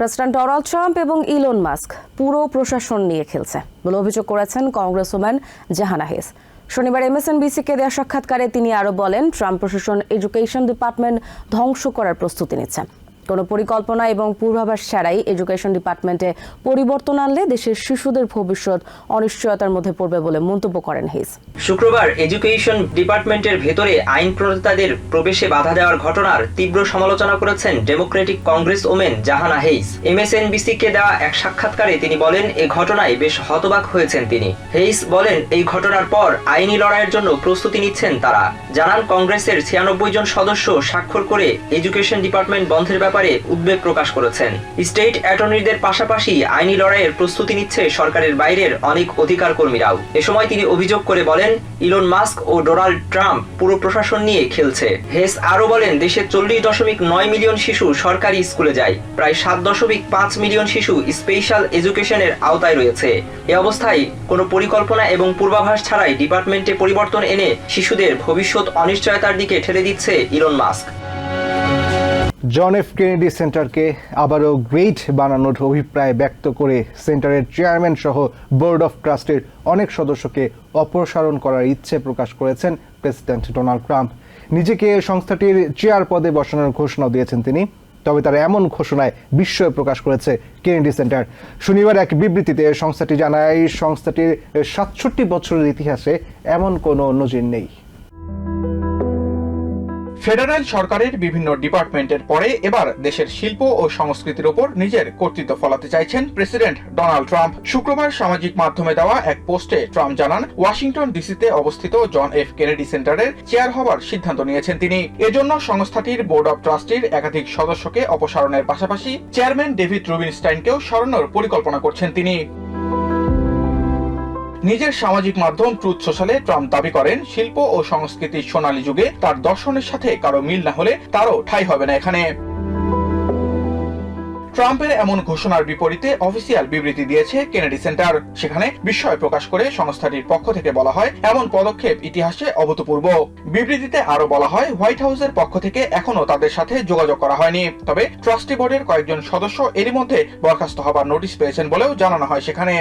President Donald Trump এবং Elon Musk পুরো প্রশাসন নিয়ে খেলছে। বলে অভিযোগ করেছেন কংগ্রেসম্যান জাহানা হেস। শনিবার এমএসএনবিসিকে দেওয়া সাক্ষাৎকারে তিনি আরও বলেন, ট্রাম্প প্রশাসন এডুকেশন ডিপার্টমেন্ট ধ্বংস করার প্রস্তুতি নিচ্ছে কোনো পরিকল্পনা এবং পূর্বাভাস ছাড়াই এডুকেশন ডিপার্টমেন্টে পরিবর্তন আনলে দেশের শিশুদের ভবিষ্যৎ অনিশ্চয়তার মধ্যে পড়বে বলে মন্তব্য করেন হেস শুক্রবার এডুকেশন ডিপার্টমেন্টের ভেতরে আইন প্রণেতাদের প্রবেশে বাধা দেওয়ার ঘটনার তীব্র সমালোচনা করেছেন Democratic congresswoman Jahana Hayes MSNBC কে দেওয়া এক সাক্ষাৎকারে তিনি বলেন এই ঘটনায় বেশ হতবাক হয়েছেন তিনি। হেইস বলেন, এই ঘটনার পর আইনি লড়াইয়ের জন্য প্রস্তুতি নিচ্ছেন তারা। জানান, কংগ্রেসের ছিয়ানব্বই জন সদস্য স্বাক্ষর করে এডুকেশন ডিপার্টমেন্ট বন্ধের ব্যাপারে উদ্বেগ প্রকাশ করেছেন। স্টেট অ্যাটর্নিদের পাশাপাশি আইনি লড়াইয়ের প্রস্তুতি নিচ্ছে সরকারের বাইরের অনেক অধিকার কর্মীরাও এ সময় তিনি অভিযোগ করে বলেন, ইলন মাস্ক ও ডোনাল্ড ট্রাম্প পুরো প্রশাসন নিয়ে খেলছে। হেস আরও বলেন দেশের চল্লিশ দশমিক নয় মিলিয়ন শিশু সরকারি স্কুলে যায়। প্রায় সাত দশমিক পাঁচ মিলিয়ন শিশু স্পেশাল এডুকেশনের আওতায় রয়েছে। এ অবস্থায় কোনো পরিকল্পনা এবং পূর্বাভাস ছাড়াই ডিপার্টমেন্টে পরিবর্তন এনে শিশুদের ভবিষ্যৎ অনিশ্চয়তার দিকে ঠেলে দিচ্ছে Elon Musk. John F Kennedy সেন্টারকে আবারও গ্রেট বানানোর অভিপ্রায় ব্যক্ত করে সেন্টারের চেয়ারম্যান সহ বোর্ড অফ ট্রাস্টের অনেক সদস্যকে অপসারণ করার ইচ্ছে প্রকাশ করেছেন প্রেসিডেন্ট ডোনাল্ড ট্রাম্প। নিজেকে সংস্থাটির চেয়ার পদে বসানোর ঘোষণা দিয়েছেন তিনি, তবে তার এমন ঘোষণায় বিস্ময় প্রকাশ করেছে কেনেডি সেন্টার শনিবার এক বিবৃতিতে সংস্থাটি জানায়, সংস্থাটির সাতষট্টি বছরের ইতিহাসে এমন কোনো নজির নেই। ফেডারেল সরকারের বিভিন্ন ডিপার্টমেন্টের পরে এবার দেশের শিল্প ও সংস্কৃতির ওপর নিজের কর্তৃত্ব ফলাতে চাইছেন প্রেসিডেন্ট ডোনাল্ড ট্রাম্প। শুক্রবার সামাজিক মাধ্যমে দেওয়া এক পোস্টে ট্রাম্প জানান, ওয়াশিংটন ডিসিতে অবস্থিত জন এফ কেনেডি সেন্টারের চেয়ার হবার সিদ্ধান্ত নিয়েছেন তিনি। এজন্য সংস্থাটির বোর্ড অব ট্রাস্টির একাধিক সদস্যকে অপসারণের পাশাপাশি চেয়ারম্যান ডেভিড রুবিনস্টাইনকেও সরানোর পরিকল্পনা করছেন তিনি। নিজের সামাজিক মাধ্যম ট্রুথ সোশ্যালে ট্রাম্প দাবি করেন, শিল্প ও সংস্কৃতির সোনালী যুগে তার দর্শনের সাথে কারও মিল না হলে তারও ঠাই হবে না এখানে। ট্রাম্পের এমন ঘোষণার বিপরীতে অফিসিয়াল বিবৃতি দিয়েছে কেনেডি সেন্টার সেখানে বিস্ময় প্রকাশ করে সংস্থাটির পক্ষ থেকে বলা হয়, এমন পদক্ষেপ ইতিহাসে অভূতপূর্ব। বিবৃতিতে আরও বলা হয় হোয়াইট হাউসের পক্ষ থেকে এখনও তাদের সাথে যোগাযোগ করা হয়নি। তবে ট্রাস্টি বোর্ডের কয়েকজন সদস্য এরই মধ্যে বরখাস্ত হবার নোটিশ পেয়েছেন বলেও জানানো হয় সেখানে।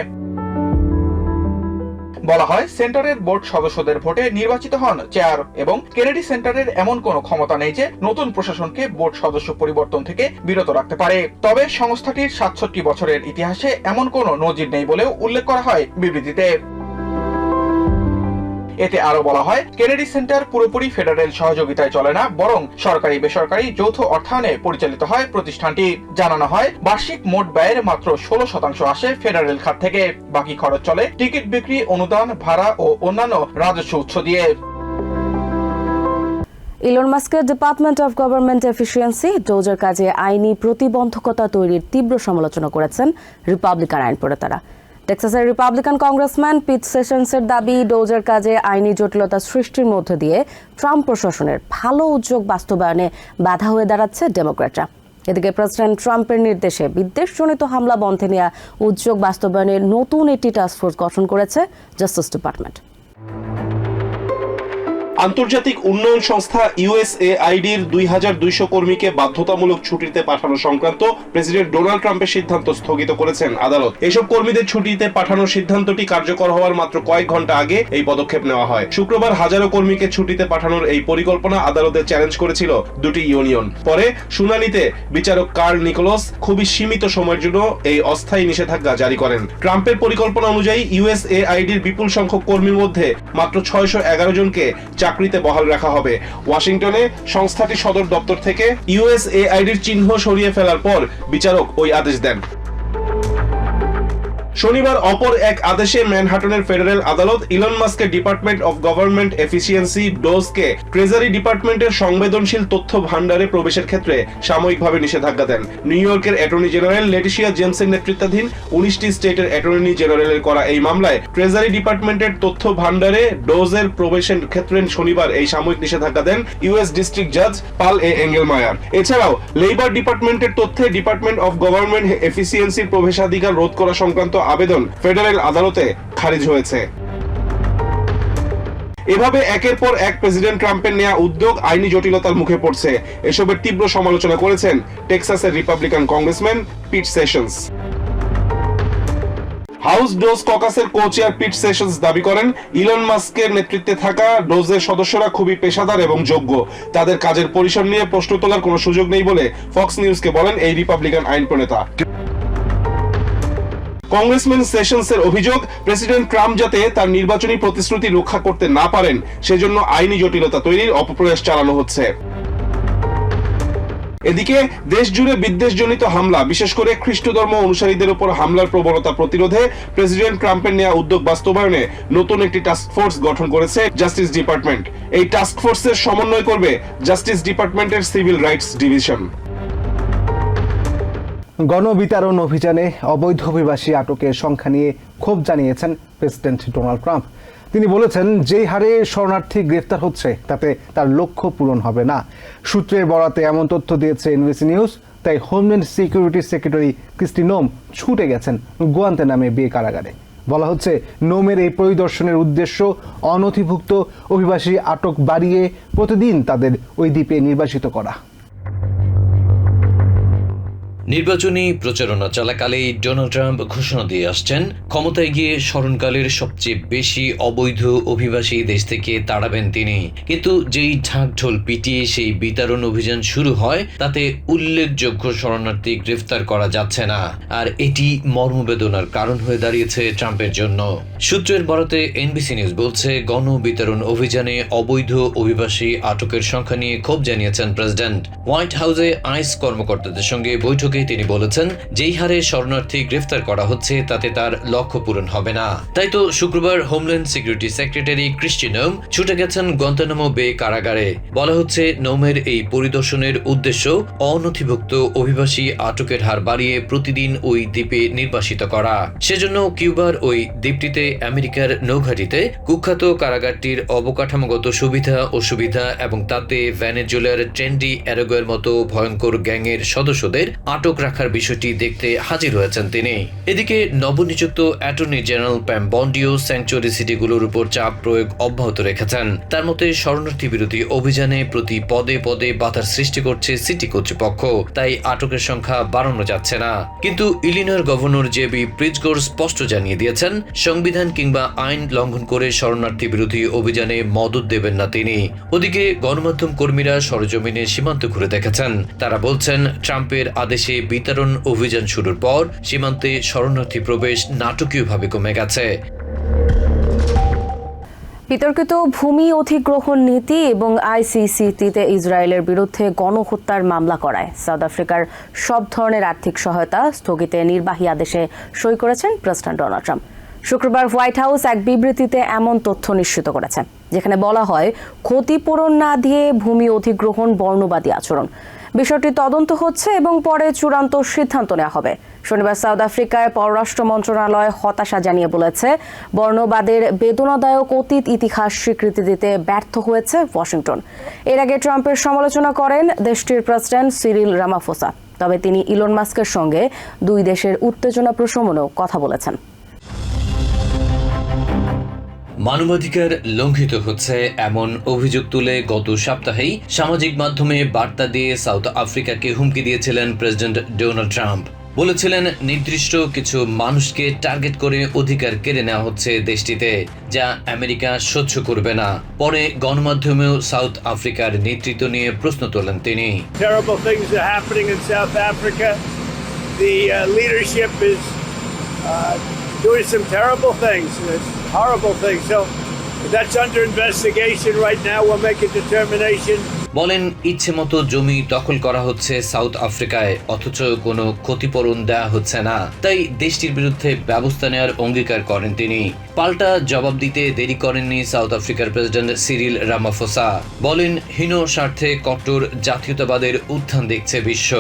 বলা হয়, সেন্টারের বোর্ড সদস্যদের ভোটে নির্বাচিত হন চেয়ার এবং কেনেডি সেন্টারের এমন কোনো ক্ষমতা নেই যে নতুন প্রশাসনকে বোর্ড সদস্য পরিবর্তন থেকে বিরত রাখতে পারে। তবে সংস্থাটির সাতষট্টি বছরের ইতিহাসে এমন কোনো নজির নেই বলেও উল্লেখ করা হয় বিবৃতিতে। এতে আরও বলা হয়, কেনেডি সেন্টার পুরোপুরি ফেডারেল সহযোগিতায় চলে না, বরং সরকারি বেসরকারি যৌথ অর্থায়নে পরিচালিত হয় প্রতিষ্ঠানটি। জানানো হয়, বার্ষিক মোট ব্যয়ের মাত্র ষোলো শতাংশ আসে ফেডারেল খাত থেকে, বাকি খরচ চলে টিকিট বিক্রি, অনুদান, ভাড়া ও অন্যান্য রাজস্ব উৎস দিয়ে। ইলন মাস্কের ডিপার্টমেন্ট অফ গভর্নমেন্ট এফিসিয়েন্সি ডোজের কাজে আইনি প্রতিবন্ধকতা তৈরির তীব্র সমালোচনা করেছেন রিপাবলিকান আইন প্রণেতারা। টেক্সাসের রিপাবলিকান কংগ্রেসম্যান পিট সেশনসের দাবি, ডোজের কাজে আইনি জটিলতা সৃষ্টির মধ্য দিয়ে ট্রাম্প প্রশাসনের ভালো উদ্যোগ বাস্তবায়নে বাধা হয়ে দাঁড়াচ্ছে ডেমোক্র্যাটরা। এদিকে প্রেসিডেন্ট ট্রাম্পের নির্দেশে বিদ্বেষজনিত হামলা বন্ধে নেওয়া উদ্যোগ বাস্তবায়নে নতুন একটি টাস্কফোর্স গঠন করেছে জাস্টিস ডিপার্টমেন্ট। আন্তর্জাতিক উন্নয়ন সংস্থা ইউএসএআইডির দুই হাজার দুইশো কর্মীকে বাধ্যতামূলক ছুটিতে পাঠানো সংক্রান্ত প্রেসিডেন্ট ডোনাল্ড ট্রাম্পের সিদ্ধান্ত স্থগিত করেছেন আদালত। এসব কর্মীদের ছুটিতে পাঠানোর সিদ্ধান্তটি কার্যকর হওয়ার মাত্র কয়েক ঘণ্টা আগে এই পদক্ষেপ নেওয়া হয়। শুক্রবার হাজারো কর্মীকে ছুটিতে পাঠানোর এই পরিকল্পনা আদালতে চ্যালেঞ্জ করেছিল দুটি ইউনিয়ন। পরে শুনানিতে বিচারক কার্ল নিকোলস খুবই সীমিত সময়ের জন্য এই অস্থায়ী নিষেধাজ্ঞা জারি করেন। ট্রাম্পের পরিকল্পনা অনুযায়ী ইউএসএআইডির বিপুল সংখ্যক কর্মীর মধ্যে মাত্র ছয়শো এগারো জনকে চাকরিতে বহাল রাখা হবে। ওয়াশিংটনে সংস্থাটি সদর দপ্তর থেকে ইউএসএআইডির চিহ্ন সরিয়ে ফেলার পর বিচারক ওই আদেশ দেন। শনিবার অপর এক আদেশে ম্যানহাটনের ফেডারেল আদালত ইলন মাস্কের ডিপার্টমেন্ট অফ গভর্নমেন্ট এফিসিয়েন্সি ডোজকে ট্রেজারি ডিপার্টমেন্টের সংবেদনশীল তথ্য ভান্ডারে প্রবেশের ক্ষেত্রে সাময়িকভাবে নিষেধাজ্ঞা দেন। নিউ ইয়র্কের অ্যাটর্নি জেনারেল লেটিশিয়া জেমসের নেতৃত্বাধীন উনিশটি স্টেটের অ্যাটর্নি জেনারেলের করা এই মামলায় ট্রেজারি ডিপার্টমেন্টের তথ্য ভান্ডারে ডোজের প্রবেশের ক্ষেত্রে শনিবার এই সাময়িক নিষেধাজ্ঞা দেন ইউএস ডিস্ট্রিক্ট জাজ পাল এ এঙ্গেলমায়ার। এছাড়াও, লেবার ডিপার্টমেন্টের তথ্যে ডিপার্টমেন্ট অফ গভর্নমেন্ট এফিসিয়েন্সির প্রবেশাধিকার রোধ করা সংক্রান্ত আবেদন ফেডারেল আদালতে খারিজ হয়েছে। এভাবে একের পর এক প্রেসিডেন্ট ট্রাম্পের নেওয়া উদ্যোগ আইনি জটিলতার মুখে পড়ছে। এসবের তীব্র সমালোচনা করেছেন টেক্সাসের Republican congressman Pete Sessions. House DOGE ককাসের cochair Pete Sessions দাবি করেন, ইলন মাস্কের নেতৃত্বে থাকা ডোজের সদস্যরা খুবই পেশাদার এবং যোগ্য। তাদের কাজের পরিসর নিয়ে প্রশ্ন তোলার কোনো সুযোগ নেই বলে ফক্স নিউজকে বলেন এই রিপাবলিকান আইন প্রণেতা কংগ্রেসম্যান সেশনসের অভিযোগ, প্রেসিডেন্ট ট্রাম্প যাতে তার নির্বাচনী প্রতিশ্রুতি রক্ষা করতে না পারেন, সেজন্য আইনি জটিলতা তৈরির অপপ্রয়াস চালানো হচ্ছে। এদিকে দেশ জুড়ে বিদ্বেষজনিত হামলা, বিশেষ করে খ্রিস্ট ধর্ম অনুসারীদের উপর হামলার প্রবণতা প্রতিরোধে প্রেসিডেন্ট ট্রাম্পের নেওয়া উদ্যোগ বাস্তবায়নে নতুন একটি টাস্ক ফোর্স গঠন করেছে জাস্টিস ডিপার্টমেন্ট এই টাস্ক ফোর্সের সমন্বয় করবে জাস্টিস ডিপার্টমেন্টের সিভিল রাইটস ডিভিশন গণবিতরণ অভিযানে অবৈধ অভিবাসী আটকের সংখ্যা নিয়ে ক্ষোভ জানিয়েছেন প্রেসিডেন্ট ডোনাল্ড ট্রাম্প। তিনি বলেছেন যেই হারে শরণার্থী গ্রেফতার হচ্ছে, তাতে তার লক্ষ্য পূরণ হবে না। সূত্রের বরাতে এমন তথ্য দিয়েছে এনবিসি নিউজ। তাই homeland security secretary Kristi Noem ছুটে গেছেন গোয়ান্তে নামে বিয়ে কারাগারে। বলা হচ্ছে, নোমের এই পরিদর্শনের উদ্দেশ্য অনথিভুক্ত অভিবাসী আটক বাড়িয়ে প্রতিদিন তাদের ওই দ্বীপে নির্বাসিত করা। নির্বাচনী প্রচারণা চলাকালেই ডোনাল্ড ট্রাম্প ঘোষণা দিয়ে আসছেন, ক্ষমতায় গিয়ে স্মরণকালের সবচেয়ে বেশি অবৈধ অভিবাসী দেশ থেকে তাড়াবেন তিনি। কিন্তু যেই ঢাকঢোল পিটিয়ে সেই বিতরণ অভিযান শুরু হয়, তাতে উল্লেখযোগ্য শরণার্থী গ্রেফতার করা যাচ্ছে না। আর এটি মর্মবেদনার কারণ হয়ে দাঁড়িয়েছে ট্রাম্পের জন্য। সূত্রের বরাতে এনবিসি নিউজ বলছে গণ বিতরণ অভিযানে অবৈধ অভিবাসী আটকের সংখ্যা নিয়ে ক্ষোভ জানিয়েছেন প্রেসিডেন্ট। হোয়াইট হাউসে আইস কর্মকর্তাদের সঙ্গে বৈঠকে তিনি বলেছেন, যেই হারে শরণার্থী গ্রেফতার করা হচ্ছে, তাতে তার লক্ষ্য পূরণ হবে না। তাই তো শুক্রবার হোমল্যান্ড সিকিউরিটি সেক্রেটারি ক্রিস্টিনোম ছুটে গেছেন গন্তানামো বে কারাগারে। বলা হচ্ছে, নোমের এই পরিদর্শনের উদ্দেশ্য অনথিভুক্ত অভিবাসী আটকের হার বাড়িয়ে প্রতিদিন ওই দ্বীপে নির্বাসিত করা। সেজন্য কিউবার ওই দ্বীপটিতে আমেরিকার নৌঘাটিতে কুখ্যাত কারাগারটির অবকাঠামোগত সুবিধা, অসুবিধা এবং তাতে ভ্যানেজুয়েলার ট্রেন্ডি অ্যারোগোয়ের মতো ভয়ঙ্কর গ্যাংয়ের সদস্যদের আটক রাখার বিষয়টি দেখতে হাজির হয়েছেন তিনি। এদিকে নবনিযুক্ত অ্যাটর্নি জেনারেল প্যাম বন্ডিও স্যাংচুয়ারি সিটিগুলোর উপর চাপ প্রয়োগ অব্যাহত রেখেছেন। তার মতে, শরণার্থী বিরোধী অভিযানে প্রতি পদে পদে বাধার সৃষ্টি করছে সিটি কর্তৃপক্ষ। তাই আটকের সংখ্যা বাড়ানো যাচ্ছে না। কিন্তু ইলিনয়ের গভর্নর জেবি প্রিজগোর স্পষ্ট জানিয়ে দিয়েছেন, সংবিধান কিংবা আইন লঙ্ঘন করে শরণার্থী বিরোধী অভিযানে মদত দেবেন না তিনি। ওদিকে গণমাধ্যম কর্মীরা সরজমিনে সীমান্ত ঘুরে দেখেছেন। তারা বলছেন, ট্রাম্পের আদেশে বিতরণ অভিযান শুরুর পর সীমান্তে শরণার্থী প্রবেশ নাটকীয়ভাবে কমে গেছে। বিতর্কিত ভূমি অধিগ্রহণ নীতি এবং আইসিসিটিতে ইসরায়েলের বিরুদ্ধে গণহত্যার মামলা করায়। সাউথ আফ্রিকার সব ধরনের আর্থিক সহায়তা স্থগিতে নির্বাহী আদেশে সই করেছেন প্রেসিডেন্ট ডোনাল্ড ট্রাম্প। শুক্রবার হোয়াইট হাউস এক বিবৃতিতে এমন তথ্য নিশ্চিত করেছে, যেখানে বলা হয়, ক্ষতিপূরণ না দিয়ে ভূমি অধিগ্রহণ বর্ণবাদী আচরণ। বিষয়টি তদন্ত হচ্ছে এবং পরে চূড়ান্ত সিদ্ধান্ত নেওয়া হবে। শনিবার সাউথ আফ্রিকায় পররাষ্ট্র মন্ত্রণালয় হতাশা জানিয়ে বলেছে, বর্ণবাদের বেদনাদায়ক অতীত ইতিহাস স্বীকৃতি দিতে ব্যর্থ হয়েছে ওয়াশিংটন। এর আগে ট্রাম্পের সমালোচনা করেন দেশটির প্রেসিডেন্ট সিরিল রামাফোসা। তবে তিনি ইলন মাস্কের সঙ্গে দুই দেশের উত্তেজনা প্রশমনেও কথা বলেছেন। মানবাধিকার লঙ্ঘিত হচ্ছে এমন অভিযোগ তুলে গত সপ্তাহেই সামাজিক মাধ্যমে বার্তা দিয়ে সাউথ আফ্রিকাকে হুমকি দিয়েছিলেন প্রেসিডেন্ট ডোনাল্ড ট্রাম্প। বলেছিলেন নির্দিষ্ট কিছু মানুষকে টার্গেট করে অধিকার কেড়ে নেওয়া হচ্ছে দেশটিতে যা আমেরিকা সহ্য করবে না। পরে গণমাধ্যমেও সাউথ আফ্রিকার নেতৃত্ব নিয়ে প্রশ্ন তোলেন তিনি। Uh, uh, doing some terrible things, it's horrible things. So that's under investigation right now. We'll make a determination. বলেন ইচ্ছে মতো জমি দখল করা হচ্ছে সাউথ আফ্রিকায় অথচ কোনো ক্ষতিপূরণ দেওয়া হচ্ছে না তাই দেশটির বিরুদ্ধে ব্যবস্থা নেওয়ার অঙ্গীকার করেন তিনি পাল্টা জবাব দিতে দেরি করেননি সাউথ আফ্রিকার প্রেসিডেন্ট সিরিল রামাফোসা বলেন হীন স্বার্থে কট্টর জাতীয়তাবাদের উত্থান দেখছে বিশ্ব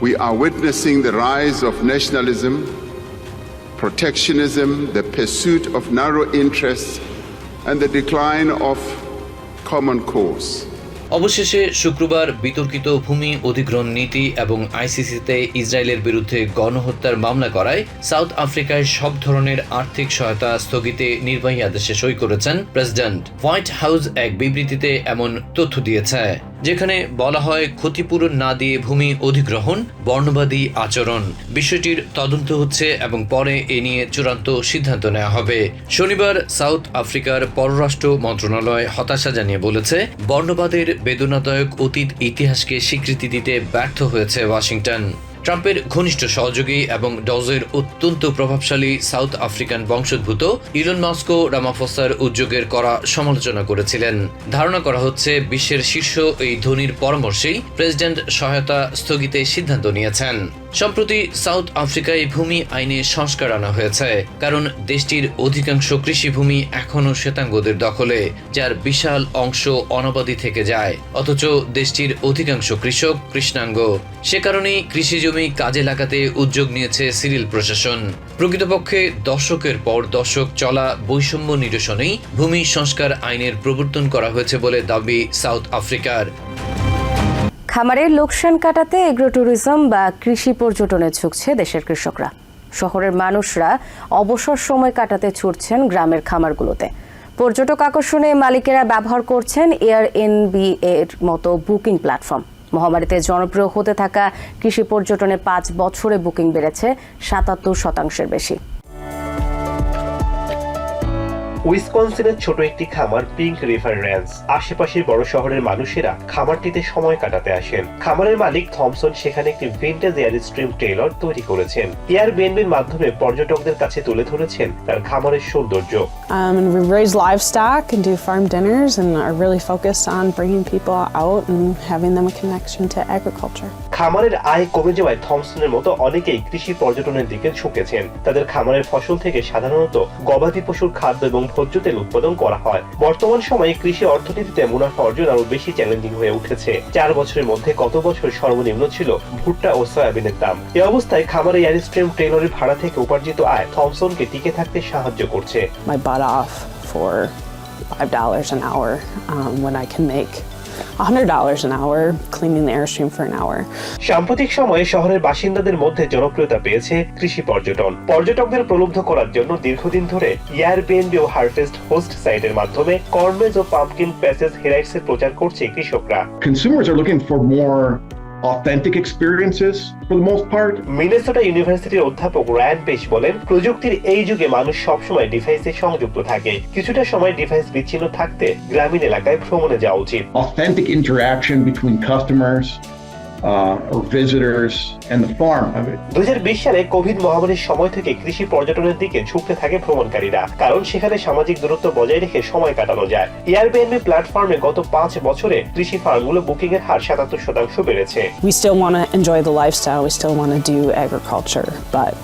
We are witnessing the rise of nationalism, protectionism, the pursuit of narrow interests, and the decline of common cause. অবশেষে শুক্রবার বিতর্কিত ভূমি অধিগ্রহণ নীতি এবং আইসিসিতে ইসরায়েলের বিরুদ্ধে গণহত্যার মামলা করায় সাউথ আফ্রিকায় সব ধরনের আর্থিক সহায়তা স্থগিতে নির্বাহী আদেশে সই করেছেন প্রেসিডেন্ট হোয়াইট হাউস এক বিবৃতিতে এমন তথ্য দিয়েছে যেখানে বলা হয় ক্ষতিপূরণ না দিয়ে ভূমি অধিগ্রহণ, বর্ণবাদী আচরণ। বিষয়টির তদন্ত হচ্ছে এবং পরে এ নিয়ে চূড়ান্ত সিদ্ধান্ত নেওয়া হবে। শনিবার সাউথ আফ্রিকার পররাষ্ট্র মন্ত্রণালয় হতাশা জানিয়ে বলেছে, বর্ণবাদের বেদনাদায়ক অতীত ইতিহাসকে স্বীকৃতি দিতে ব্যর্থ হয়েছে ওয়াশিংটন। ট্রাম্পের ঘনিষ্ঠ সহযোগী এবং ডজের অত্যন্ত প্রভাবশালী সাউথ আফ্রিকান বংশোদ্ভূত ইলন মাস্কো রামাফোসার উদ্যোগের করা সমালোচনা করেছিলেন। ধারণা করা হচ্ছে বিশ্বের শীর্ষ এই ধনির পরামর্শেই প্রেসিডেন্ট সহায়তা স্থগিতে সিদ্ধান্ত নিয়েছেন। সম্প্রতি সাউথ আফ্রিকায় ভূমি আইনে সংস্কার আনা হয়েছে, কারণ দেশটির অধিকাংশ কৃষিভূমি এখনও শ্বেতাঙ্গদের দখলে, যার বিশাল অংশ অনাবাদী থেকে যায়। অথচ দেশটির অধিকাংশ কৃষক কৃষ্ণাঙ্গ। সে কারণেই কৃষি জমি কাজে লাগাতে উদ্যোগ নিয়েছে সিরিল প্রশাসন। প্রকৃতপক্ষে দশকের পর দশক চলা বৈষম্য নিরসনেই ভূমি সংস্কার আইনের প্রবর্তন করা হয়েছে বলে দাবি সাউথ আফ্রিকার। খামারের লোকসান কাটাতে এগ্রো ট্যুরিজম বা কৃষি পর্যটনে ঝুঁকছে দেশের কৃষকরা। শহরের মানুষরা অবসর সময় কাটাতে ছুটছেন গ্রামের খামারগুলোতে। পর্যটক আকর্ষণে মালিকেরা ব্যবহার করছেন এয়ার এনবি এর মতো বুকিং প্ল্যাটফর্ম। মহামারীতে জনপ্রিয় হতে থাকা কৃষি পর্যটনে পাঁচ বছরে বুকিং বেড়েছে সাতাত্তর শতাংশের বেশি। উইসকনসিনের ছোট একটি খামার পিঙ্ক রিভার র্যান্স আশেপাশের বড় শহরের মানুষেরা খামারটিতে সময় কাটাতে আসেন। খামারের মালিক থমসন সেখানে একটি ভিন্টেজ এয়ার স্ট্রিম ট্রেলর তৈরি করেছেন। এয়ার বিএনবির মাধ্যমে পর্যটকদের কাছে তুলে ধরেছেন তার খামারের সৌন্দর্য। Um, and we raise livestock and do farm dinners and are really focused on bringing people out and having them a connection to agriculture. খামারের আয় কমে যাওয়ায় থমসনের মতো অনেকেই কৃষি পর্যটনের দিকে ঝুঁকেছেন। তাদের খামারের ফসল থেকে সাধারণত গবাদি পশুর খাদ্য এবং ভোজ্য তেল উৎপাদন করা হয়। বর্তমান সময়ে কৃষি অর্থনীতিতে মুনাফা অর্জন আরও বেশি চ্যালেঞ্জিং হয়ে উঠেছে। চার বছরের মধ্যে কত বছর সর্বনিম্ন ছিল ভুট্টা ও সয়াবিনের দাম? এ অবস্থায় খামারে এয়ারস্ট্রিম ট্রেলরের ভাড়া থেকে উপার্জিত আয় থমসনকে টিকে থাকতে সাহায্য করছে। My butt off for $5 an hour um, when I can make hundred dollars an hour cleaning the airstream for an hour. সাম্প্রতিক সময়ে শহরের বাসিন্দাদের মধ্যে জনপ্রিয়তা পেয়েছে কৃষি পর্যটন পর্যটকদের প্রলুব্ধ করার জন্য দীর্ঘদিন ধরে এয়ারবিএনবি ও হারভেস্ট হোস্ট সাইটের মাধ্যমে কর্মেজ ও পাম্পকিন প্যাসেজ হেরাইটস এর প্রচার করছে কৃষকরা consumers are looking for more authentic experiences for the most part. Minnesota ইউনিভার্সিটির অধ্যাপক র্যান পেশ বলেন প্রযুক্তির এই যুগে মানুষ সবসময় ডিভাইসে সংযুক্ত থাকে কিছুটা সময় ডিভাইস বিচ্ছিন্ন থাকতে গ্রামীণ এলাকায় ভ্রমণে যাওয়া উচিত Authentic interaction between customers or visitors and the farm. I mean, দুই সালে কোভিড মহামারীর সময় থেকে কৃষি পর্যটনের দিকে ঝুঁকতে থাকে ভ্রমণকারীরা কারণ সেখানে সামাজিক দূরত্ব বজায় রেখে সময় কাটানো যায় এয়ারবিএনবি প্ল্যাটফর্মে গত পাঁচ বছরে কৃষি ফার্মগুলো বুকিং এর হার সাতাত্তর শতাংশ বেড়েছে We still want to enjoy the lifestyle. We still want to do agriculture, but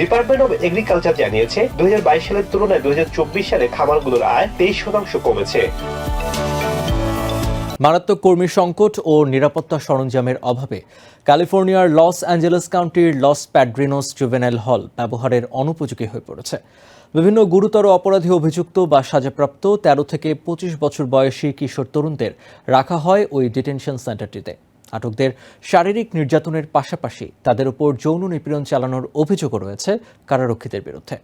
department of agriculture জানিয়েছে দুই হাজার বাইশ সালের তুলনায় দুই হাজার চব্বিশ সালে খামারগুলোর আয় তেইশ শতাংশ কমেছে মারাত্মক কর্মী সংকট ও নিরাপত্তা সরঞ্জামের অভাবে ক্যালিফোর্নিয়ার লস অ্যাঞ্জেলেস কাউন্টির লস প্যাড্রিনোস জুভেনাইল হল ব্যবহারের অনুপযোগী হয়ে পড়েছে। বিভিন্ন গুরুতর অপরাধী অভিযুক্ত বা সাজাপ্রাপ্ত তেরো থেকে পঁচিশ বছর বয়সী কিশোর তরুণদের রাখা হয় ওই ডিটেনশন সেন্টারটিতে। আটকদের শারীরিক নির্যাতনের পাশাপাশি তাদের উপর যৌন নিপীড়ন চালানোর অভিযোগও রয়েছে কারারক্ষীদের বিরুদ্ধে।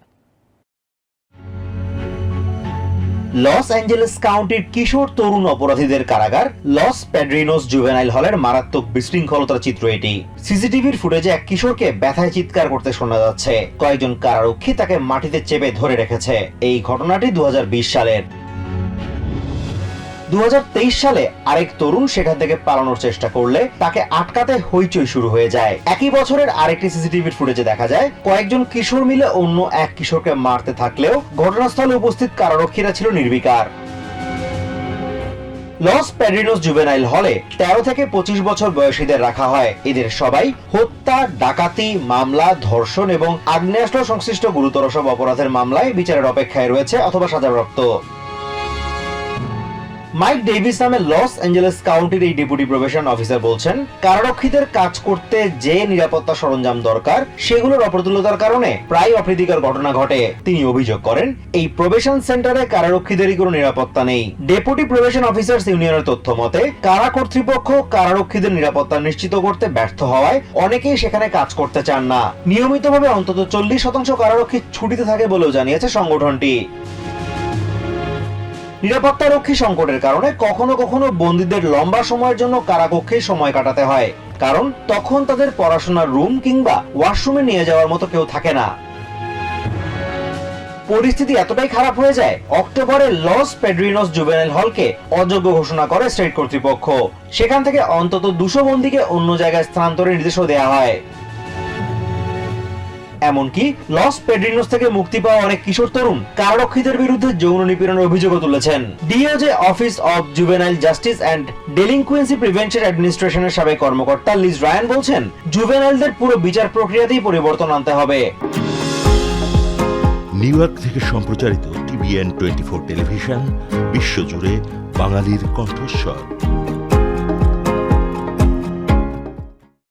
লস অ্যাঞ্জেলেস কাউন্টির কিশোর তরুণ অপরাধীদের কারাগার, লস প্যাড্রিনোস জুভেনাইল হলের মারাত্মক বিশৃঙ্খলতার চিত্র এটি। সিসিটিভির ফুটেজে এক কিশোরকে ব্যথায় চিৎকার করতে শোনা যাচ্ছে। কয়েকজন কারারক্ষী তাকে মাটিতে চেপে ধরে রেখেছে। এই ঘটনাটি দু হাজার বিশ সালের। দু হাজার তেইশ সালে আরেক তরুণ সেখান থেকে পালানোর চেষ্টা করলে তাকে আটকাতে হইচই শুরু হয়ে যায়। একই বছরের আরেকটি সিসিটিভির ফুটেজে দেখা যায়, কয়েকজন কিশোর মিলে অন্য এক কিশোরকে মারতে থাকলেও ঘটনাস্থলে উপস্থিত কারারক্ষীরা ছিল নির্বিকার। লস প্যাড্রিনোস জুবেনাইল হলে তেরো থেকে পঁচিশ বছর বয়সীদের রাখা হয়। এদের সবাই হত্যা, ডাকাতি, মামলা, ধর্ষণ এবং আগ্নেয়াস্ত্র সংশ্লিষ্ট গুরুতর সব অপরাধের মামলায় বিচারের অপেক্ষায় রয়েছে অথবা সাজাপ্রাপ্ত। মাইক ডেভিস নামে লস অ্যাঞ্জেলেস কাউন্টির এই ডেপুটি প্রবেশন অফিসার বলছেন, কারারক্ষীদের কাজ করতে যে নিরাপত্তা সরঞ্জাম দরকার, সেগুলোর অপ্রতুলতার কারণে প্রায় অপ্রীতিকর ঘটনা ঘটে। তিনি অভিযোগ করেন, এই প্রবেশন সেন্টারে কারারক্ষীদেরই কোনো নিরাপত্তা নেই। ডেপুটি প্রবেশন অফিসার্স ইউনিয়নের তথ্য মতে, কারা কর্তৃপক্ষ কারারক্ষীদের নিরাপত্তা নিশ্চিত করতে ব্যর্থ হওয়ায় অনেকেই সেখানে কাজ করতে চান না। নিয়মিতভাবে অন্তত চল্লিশ শতাংশ কারারক্ষী ছুটিতে থাকে বলেও জানিয়েছে সংগঠনটি। নিরাপত্তারক্ষী সংকটের কারণে কখনো কখনো বন্দীদের লম্বা সময়ের জন্য কারাকক্ষে সময় কাটাতে হয়। কারণ তখন তাদের পড়াশোনার রুম কিংবা ওয়াশরুমে নিয়ে যাওয়ার মতো কেউ থাকে না। পরিস্থিতি এতটাই খারাপ হয়ে যায়, অক্টোবরে লস পেড্রিনোস জুভেনাইল হলকে অযোগ্য ঘোষণা করে স্টেট কর্তৃপক্ষ। সেখান থেকে অন্তত দুশো বন্দীকে অন্য জায়গায় স্থানান্তরের নির্দেশও দেওয়া হয়। এমনকি লস পেড্রিনোস থেকে মুক্তি পাওয়া অনেক কিশোর তরুণ কারারক্ষীদের বিরুদ্ধে যৌন নিপীড়নের অভিযোগও তুলেছেন। DOJ office of juvenile justice and delinquency prevention অ্যাডমিনিস্ট্রেশনের সাবেক কর্মকর্তা লিজ রায়ান বলছেন, জুভেনাইলদের পুরো বিচার প্রক্রিয়াতেই পরিবর্তন আনতে হবে। নিউ ইয়র্ক থেকে সম্প্রচারিত টিভিএন টোয়েন্টি ফোর টেলিভিশন, বিশ্বজুড়ে বাঙালির কণ্ঠস্বর।